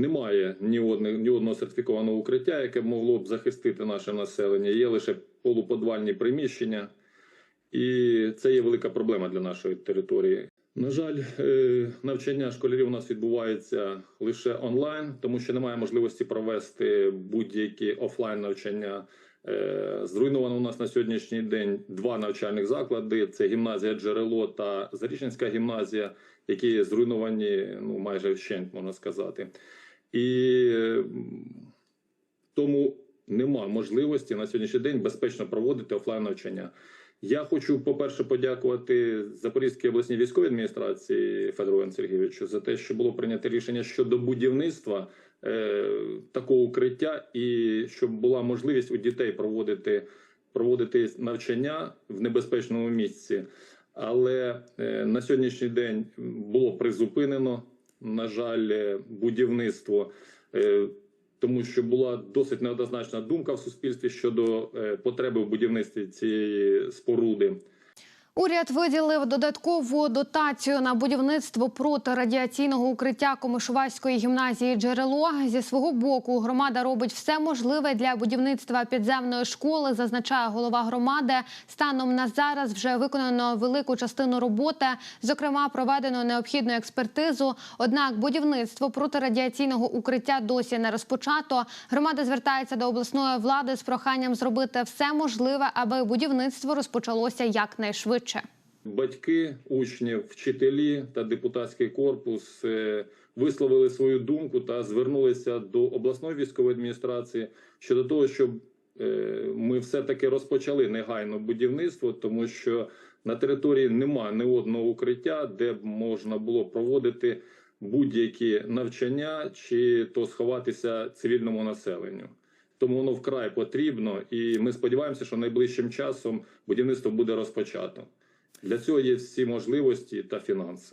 немає ні одних ні одного сертифікованого укриття, яке б могло б захистити наше населення. Є лише полуподвальні приміщення, і це є велика проблема для нашої території. На жаль, е, навчання школярів у нас відбувається лише онлайн, тому що немає можливості провести будь-які офлайн навчання. Е, Зруйновано у нас на сьогоднішній день два навчальних заклади: це гімназія Джерело та Зарічненська гімназія, які зруйновані ну майже вщент, можна сказати. І тому нема можливості на сьогоднішній день безпечно проводити офлайн навчання. Я хочу, по-перше, подякувати Запорізькій обласній військовій адміністрації Федору Івану Сергійовичу за те, що було прийнято рішення щодо будівництва е, такого укриття, і щоб була можливість у дітей проводити, проводити навчання в небезпечному місці. Але е, на сьогоднішній день було призупинено, на жаль, е, будівництво. Е, тому що була досить неоднозначна думка в суспільстві щодо е, потреби в будівництві цієї споруди. Уряд виділив додаткову дотацію на будівництво протирадіаційного укриття Комишувацької гімназії джерело. Зі свого боку громада робить все можливе для будівництва підземної школи. Зазначає голова громади. Станом на зараз вже виконано велику частину роботи. Зокрема, проведено необхідну експертизу. Однак будівництво протирадіаційного укриття досі не розпочато. Громада звертається до обласної влади з проханням зробити все можливе, аби будівництво розпочалося якнайшвидше. Батьки, учні, вчителі та депутатський корпус е, висловили свою думку та звернулися до обласної військової адміністрації щодо того, щоб е, ми все-таки розпочали негайно будівництво, тому що на території немає ні одного укриття, де б можна було проводити будь-які навчання чи то сховатися цивільному населенню. Тому воно вкрай потрібно, і ми сподіваємося, що найближчим часом будівництво буде розпочато. Для цього є всі можливості та фінанси.